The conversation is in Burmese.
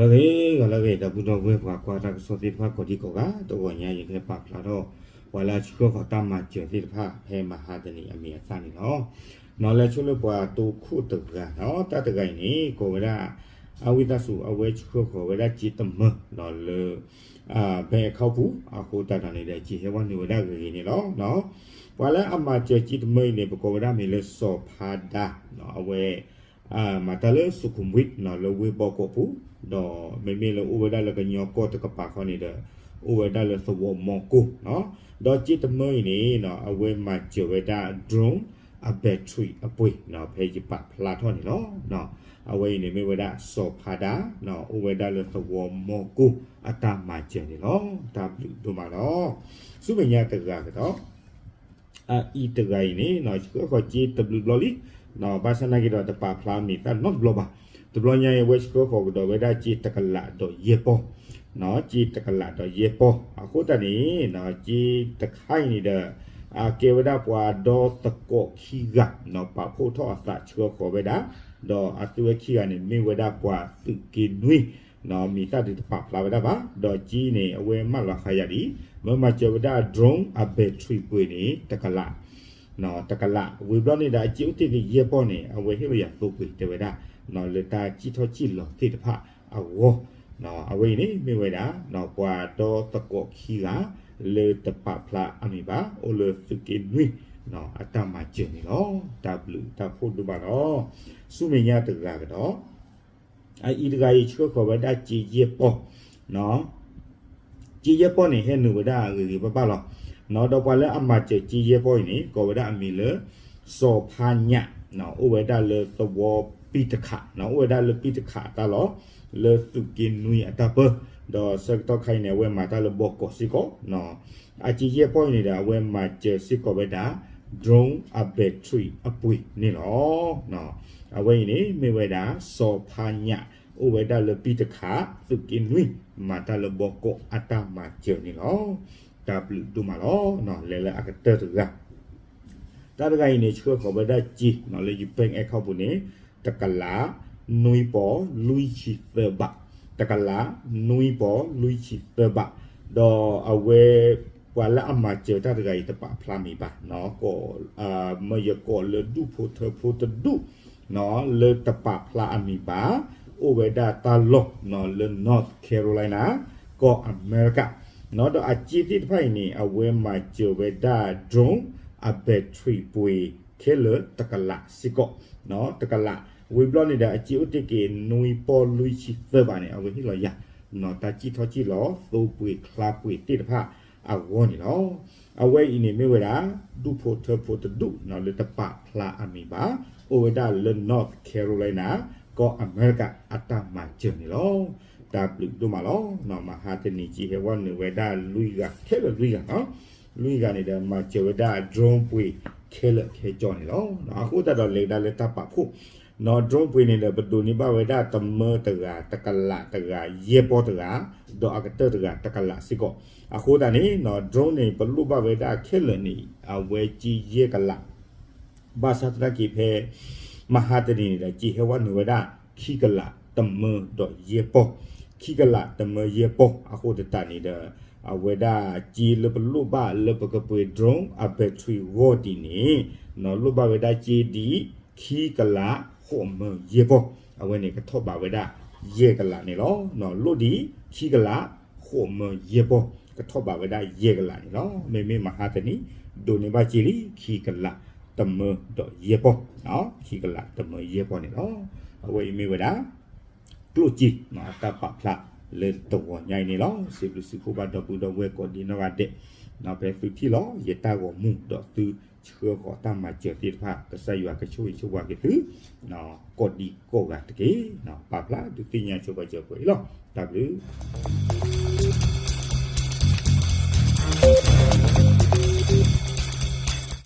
လကေကလကေတပူတော့ဝဲကွာကွာတာစောတိဖာကိုဒီကောကတော့ညာရင်ခဲပါလာတော့ဝလာချကိုကတမကျေတိဖာဟဲမဟာတနီအမေစနေနော်နော်လဲချုလို့ပွားတူခုတကနော်တတကိုင်နီကိုဝရအဝိဒစုအဝဲချကိုကိုဝရจิตမနော်လေအာဘယ်ခောက်ဘူးအခုတတနေတဲ့ကြည်ဟဲဝနေဝဒကေနေနော်နော်ဝလာအမကျေจิตမိနေပကိုဝရမေလေစောဖာဒါနော်အဝဲ အာမတလေစုခုမဝိနော်လေဝေဘောကိုပူတော့မေမေလေဥဝဒလကညောကောတကပါခေါနေတဲ့ဥဝဒလသဝမောကုနော်တော့จิตမွိနေနော်အဝဲမှာကြဝဒ drone a battery အပွေနော်ဖေးကြပဖလာထောနေနော်နော်အဝဲနေမေဝဒစောဖာဒါနော်ဥဝဒလသဝမောကုအတမကျနေနော် w တို့မှာနော်စုပညာတကကတော့အာဤတကိုင်နေနော်ခေါ်ကြည့် w ဘလလီ no basana ki do ta pa pla mi ta not globa to blo nya we sko ko do we da chi takala do ye po no chi takala do ye po a ko ta ni no chi takai ni da a ke we da kwa do ta ko ki ga no pa ko tho a sa chko ko we da do a tu we ki ga ni mi we da kwa su ki nui no mi ta di pa pla we da ba do chi ni we ma la kha ya di ma ma che we da drone a battery ko ni takala နော်တကလာဝေဘလနေတာအကျုပ်တိကရေပေါ်နေအဝဲဟိရရသုပွေတဝဒနော်လေတာជីထောជីလောတိတဖအဝေါနော်အဝေးနေမိဝဲတာနော်ပွာတော့တကောခီကလေတပပလာအမိပါအိုလေဖကိနွိနော်အတမကျင်းနေနော် W တဖို့ဒူပါနော်စုမညာတကကတော့အဲဤတကကြီးချောခေါ်ဝဒကြည်ရပေါ်နော်ကြည်ရပေါ်နေဟဲ့နုဝဒကြီးပပလော နော်တော့ပွာလဲအမကျကြည်ရပေါ်နေကောဝဒအမီလေစောဖာညနော်ဥဝဒလေသဝပိတခနော်ဥဝဒလေပိတခတာလော le tukin nui atapa do sekto khai ne we mata le boko siko no a chi ye point ni da we ma che siko be da drone a battery a pui ni lo no a we ni me we da so phanya o we da le pi ta kha tukin nui mata le boko ata ma che ni lo w du ma lo no le le akata tu ga တာရဂိုင်းနေချောခဘဒကြည့်နော်လေယူပင်အခါဘူးနေတကလာနွိပေါ်လူချီသဘတကလာနွိပေါ်လူချီသဘဒေါ်အဝဲပွာလာအမချေတာတဂိုင်းတပဖလာမီပါနော်ကိုအာမယကိုလေဒုဖို့ထဖို့တဒုနော်လေတပဖလာအမီပါအိုဝဲဒါတာလော့နော်လေ North Carolina ကိုအမေရိကနော် နော်တော့အချီတိဖိုင်နေအဝဲမှာဂျေဝဲဒါဒရုန်းအဘက်ထရီပွေခဲလတကလာစီကောနော်တကလာဝေဘလနေဒါအချီဥတကေနွေပေါ်လူချီသဘာနေအဝဲဟီလောယာနော်တာချီထောချီလောသိုးပွေခလာပွေတိတဖအဝေါနေလောအဝဲအင်းနေမေဝဲတာဒူဖို့ထဖို့တဒူနော်လေတပခလာအမီပါအိုဝဲဒါလနော့ကယ်ရိုလိုင်းနာကောအမေရိကအတ္တမှာကျနေလော တာပလူတို့မလောနော်မဟာတနီကြီးဟေဝနေဝဒလူကခဲလလူကနော်လူကနေတဲ့မှာကျေဝဒဒရုန်းပွေခဲလခဲကြောင်းလောနော်အခုတတော်လေတာလေတပဖို့နော် drone ပွေနေတဲ့ဘဒူနိဘဝေဒတမတရာတကလာတရာရေပေါ်တရာဒေါ်အကတတရာတကလာစီကောအခုတနေနော် drone နေဘလူဘဝေဒခဲလနေအဝဲကြီးရေကလာဘာသာတကိဖေမဟာတရီနေတဲ့ကြီးဟေဝနဝဒခိကလာတမဒေါ်ရေပေါ် ခိကလာတမရေပေါ်အခုတတနေတဲ့အဝဒជីလပလုဘလပကပွေ drone a battery wodi ni no lu ba weda chi di khi kala khom ye bo awe ne ka thop ba weda ye kala ni lo no lu di khi kala khom ye bo ka thop ba weda ye kala ni lo me me ma ha tani do ne ba chi li khi kala tam do ye bo no khi kala tam ye bo ni lo awe me weda ကလုကြီးမာတာပပလာလေတော့ညိုင်နေလော စီပစီခုဘတော့ဘူးတော့ဝဲကောဒီနော်ကတဲ့နော်ပဲဖီတီလောရတာကိုမှုတော့သူချောကောတမကျတိဖာကဆယွာကချိုချိုဝါကေသူနော်ကောဒီကောကတကေနော်ပပလာဒီပညာချိုဘကြောကိုလော W